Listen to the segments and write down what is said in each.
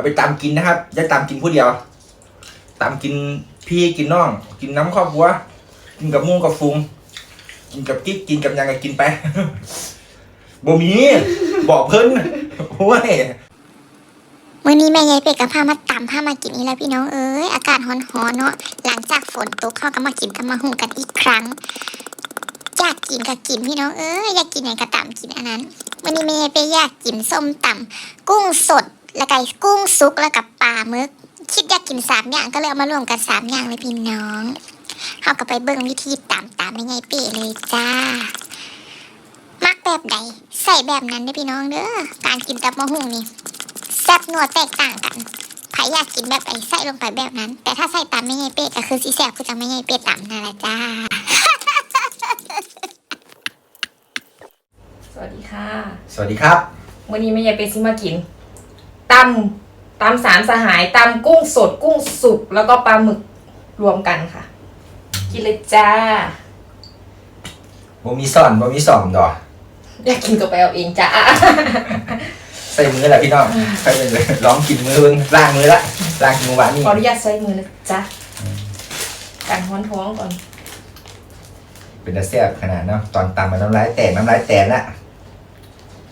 เอาไปตามกินนะครับอย่าตามกินผู้เดียว ตามกินพี่กินน้อง กินน้ำครอบครัวกินกับมุ้งกับฟุง กินกับกิ๊กกินกับยังก็กินไปบ่มีบอกเพิ่นโอ้ยมื่อนี้แม่ยายเป็ดกับพามาตำพามากินนี่แล้วพี่น้องเอ้ยอากาศร้อนๆเนาะหลังจากฝนตกเข้าก็มากินกันมาหุงกันอีกครั้งอยากกินก็กินพี่น้องเอ้ยอยากกินไหนก็ตำกินอันนั้นวันนี้แม่ยายเป็ดอยากกินส้มตำกุ้งสด แล้วก็กุ้งซุกแล้วกับปลาหมึก คิดอยากกินสามอย่างก็เลยเอามารวมกันสามอย่างเลยพี่น้องเขาก็ไปเบิ่งวิธีตำตามแม่ยายเป็ดเลยจ้า มักแบบใดใส่แบบนั้นเด้อพี่น้องเด้อการกินตับมะฮุ่งนี่แซ่บนัวแตกต่างกันใครอยากกินแบบไหนใส่ลงไปแบบนั้น แต่ถ้าใส่ตามไม่ไงเป็ดก็คือสีแซ่บคือจะไม่ไงเป็ดตามนั่นแหละจ้าสวัสดีค่ะ สวัสดีครับ วันนี้แม่ยายไปซิมากิน ตำตำสามสหายตำกุ้งสดกุ้งสุกแล้วก็ปลาหมึกรวมกันค่ะ กินเลยจ้าบ่มีซ่อนบ่มีซ่อมดอก อยากกินก็ไปเอาเองจ้าใส่มือแหละพี่น้องใครเป็นเลยร้องกินมือเบิ่งล้างมือละล้างกินมือหวานนี่ขออนุญาตใช้มือนะจ้าการห้อนท้องก่อน เป็นตาแซ่บขนาดเนาะตอนตามมาน้ำลายแตกน้ำลายแตกละ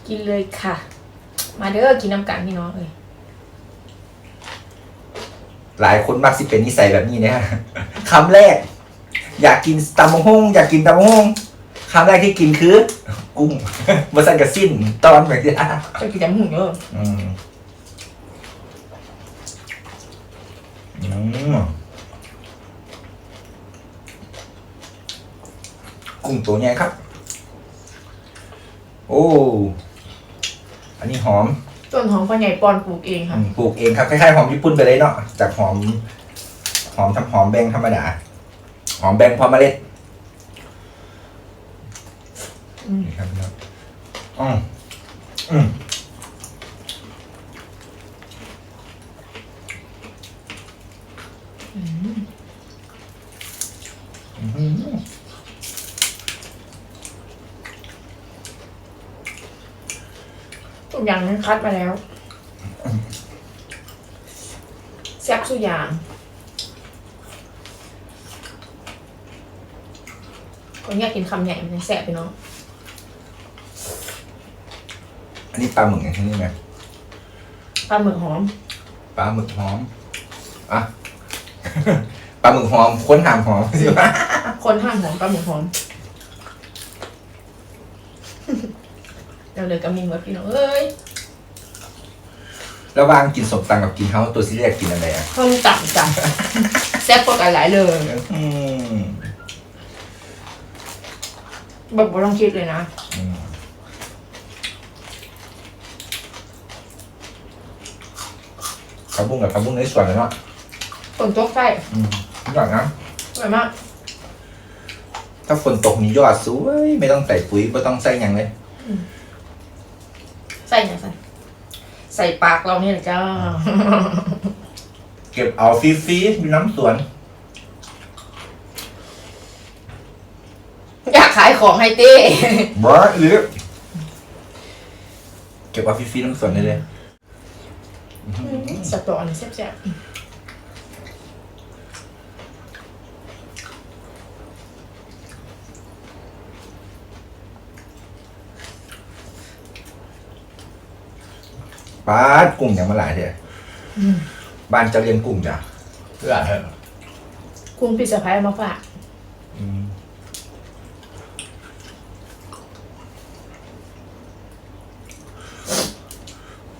กินเลยค่ะ มาเด้อกินน้ำกันพี่น้องเอ้ยหลายคนมักสิเป็นนิสัยแบบนี้นะฮะคำแรก อยากกินตำมะฮงอยากกินตำมะฮงคำแรกที่กินคือ กุ้งมาสั่นกับสิ้น ตอนแบบนี้จะกินน้ำหุ่นเยอะอืมอืมกุ้งตัวใหญ่ครับ โอ้ อันนี้หอมต้นหอมพ่อใหญ่ปอนปลูกเองอืค่ะ มปลูกเองครับคล้ายๆหอมญี่ปุ่นไปเลยเนาะจากหอม หอมทำหอมแบงธรรมดา หอมแบงพอเมล็ดอืม นี่ครับพี่น้องอืมอืมอืม ทุก อย่างนั้นคัดมาแล้วแซ่บทุกอย่างคนอยากกินคำใหญ่มันจะแซ่บไปเนาะอันนี้ปลาหมึกอย่างที่นี่ไหมปลาหมึกหอมปลาหมึกหอมอะ ปลาหมึกหอม ค้นหามหอมสิวะคนห้ามหอมปลาหมึกหอม เดี๋ยวเลยก็มีหมดพี่น้องเอ้ยระหว่างกินสมตังกับกินเฮาตัวซีเรียสกินอะไรอะข้าวต่ำจ้ะแซ่บกว่ากันหลายเลยอืมแบบบ่ต้องคิดเลยนะอืมผักบุ้งกับผักบุ้งในสวนเลยเนาะฝนตกใส่อืมอร่อยนะสวยมาก ถ้าฝนตกนี่ยอดสวยไม่ต้องใส่ปุ๋ยไม่ต้องใส่หยังเลย ใส่ยังใส่ใส่ปากเราเนี่ยแหละจ้าเก็บเอาฟรีๆอยู่น้ำสวน อยากขายของให้เต้บ้าหรือเก็บเอาฟรีๆน้ำสวนได้เลย สตออันนี้แซ่บ ป้าดกุ้งอย่างมาหลายเถอะบ้านจะเรียนกุ้งจ้ะเพื่อเถอะๆคุณพี่สะพ้ายเอามาฝากอืม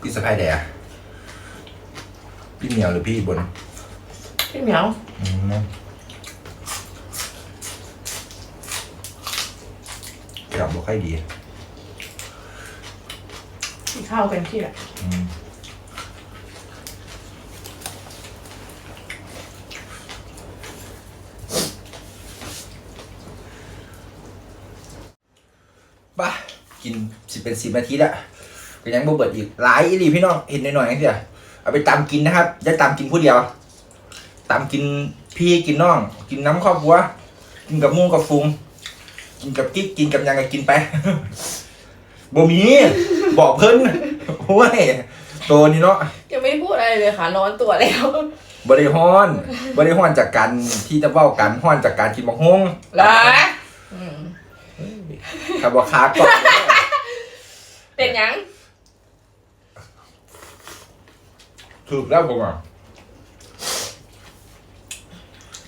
พี่สะพายแดดพี่เหมียวหรือพี่บน พี่เหมียวอืมเกับบ่ค่อยดี ที่ข้าวเป็นที่แหละอืมบ้ากินสิเป็นสิบนาทีแล้วก็ยังบ่เบิดอีกหลายอีหลีพี่น้องเห็นหน่อยๆนี่เดียวเอาไปตามกินนะครับอย่าตามกินผู้เดียวตามกินพี่กินน้อง กินน้ำครอบครัวกินกับมุ้งกับฟุงกินกับกิ๊กกินกับยังก็กินไป บ่มี บอกเพิ่นโอ้ยโตนี่เนาะยังไม่ได้พูดอะไรอะไรเลยค่ะ ร้อนตัวแล้วบริฮ้อนบริฮ้อนจากการที่จะเว้ากันฮ้อนจากการกินมะฮงเหรออืมครับว่าคาก่อนเป็นหยังถูกแล้วผมอะ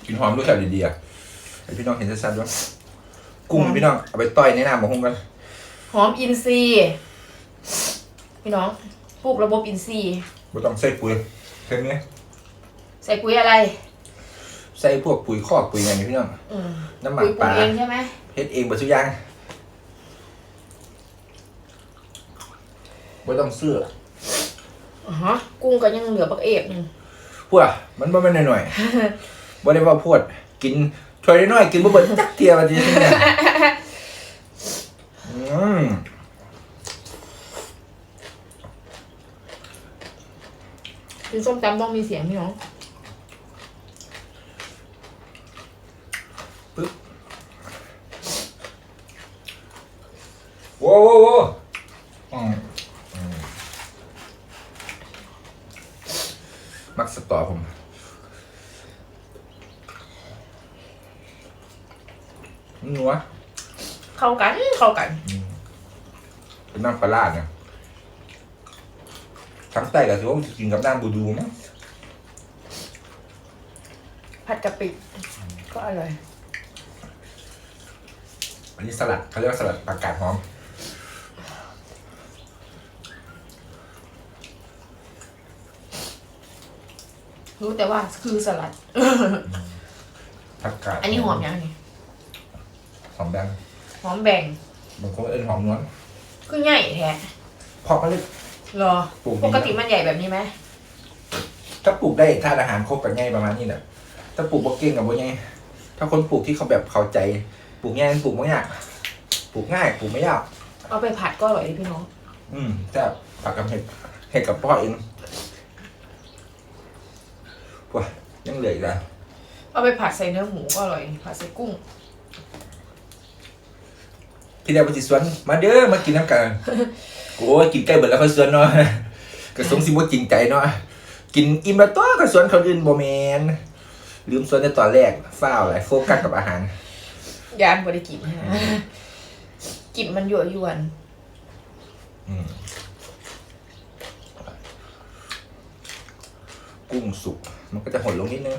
กินหอมด้วยแค่ดีๆอะให้พี่น้องเห็นชัดๆด้วยกุ้งพี่น้องเอาไปต้อยในน้ำมะฮงกัน หอมอินทรีย์พี่น้องปลูกระบบอินทรีย์ไม่ต้องใส่ปุ๋ยแค่นี้ใส่ปุ๋ยอะไร ใส่พวกปุ๋ยคอกปุ๋ยอะไรนี่พี่น้องอืมน้ำหมักปุ๋ยปปลูกลาเองใช่ไหมเฮ็ดเองเบดทุกอย่างไม่ต้องซื้ออ๋อฮะกุ้งก็ยังเหลือบักเอกหนึ่งพวกมันบ่แม่นหน่อยๆบ่ได้ว่าพวด กินช่วยน้อยๆกินบ่เบิดจักเทียว่าสิเนี่ย อืมกินส้มตำต้องมีเสียงพี่น้องโว้โว้โว้อืมอืมมักสตอผม นัวเข้ากันเข้ากันเป็ นน้ำปลาร้าเนี่ยทั้งไตกับถือว่ากินกับน้ำบูดูมั้งผัดกะปิก็อร่อย อันนี้สลัดเขาเรียกว่าสลัดผักกาดหอม รู้แต่ว่าคือสลัด ผักกาดอันนี้หอมยังไงหอมแดงหอมแบ่งบางคนเอ็นหอมนวล คือใหญ่แท้เพราะเขาเรียกเหรอ ปลูกดีปกติมันใหญ่แบบนี้ไหมถ้าปลูกได้ธาตุอาหารครบกับง่ายประมาณนี้แหละถ้าปลูกบ่เก่งกับบ่ง่ายถ้าคนปลูกที่เขาแบบเข้าใจ ปลูกง่ายปลูกไม่ยากปลูกง่ายปลูกไม่ยาก เอาไปผัดก็อร่อยดิพี่น้องอืมแต่ผักกับเห็ดเห็ดกับพ่อเองว้ายังเหลืออีกแล้วเอาไปผัดใส่เนื้อหมูก็อร่อยผัดใส่กุ้ง ที่เดียวไปจิสวน มาเด้อมากินน้ำกันโอ้ยกินใกล้เบิดแล้วค่อยสวนเนาะกระสงสิบ่จริงใจเนาะกินอิ่มแล้วตัวก็สวนคนอื่นบ่แมนลืมสวนในตอนแรกฟ้าวหลายโฟกัสกับอาหารยานบริกินนะกลิ่นมันยั่วยวนอืมกุ้งสุก มันก็จะหดลงนิดนึง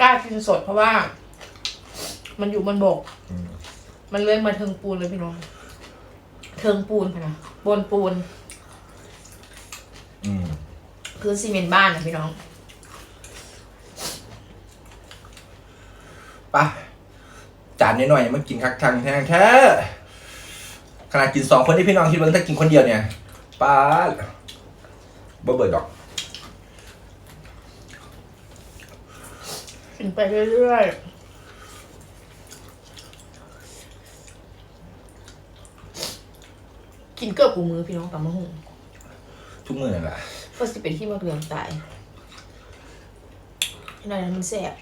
กล้ากินสดเพราะว่า มันอยู่บนบกอื มมันเลื่อยมาเทิงปูนเลยพี่น้องเทิงปูนพะนะบนปูน อืมคือซีเมนต์บ้านนะพี่น้อง ไปะจานน้อยๆมันกินคักทังแท้แท้ขนาดกินสองคนที่พี่น้องคิดว่าถ้ากินคนเดียวเนี่ยป้าดบ่เบิดดอก กินไปเรื่อยๆ กินเกือบกูมือพี่น้องตำมะฮุ่งทุกมื้อนั่นแหละก็สิเป็นที่มะเรืองตายนั่นนะมันแสบ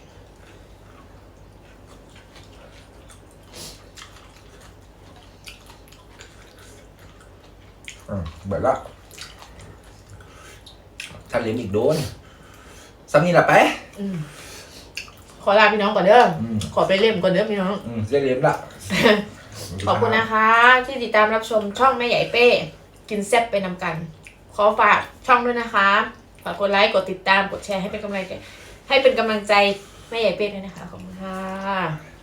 อืมเบิดละถ้าเลี้ยงอีกโดนซ้ำนี่ละไป อืมขอลาพี่น้องก่อนเด้ออมขอไปเล่มก่อนเด้อพี่น้อง อืมเรียกเลี้ยงละ ขอบคุณนะคะ ที่ติดตามรับชมช่องแม่ใหญ่เป้ กินแซ่บไปนำกัน ขอฝากช่องด้วยนะคะ ฝากกดไลค์กดติดตามกดแชร์ให้เป็นกำลังใจให้เป็นกำลังใจแม่ใหญ่เป้ด้วยนะคะขอบคุณค่ะ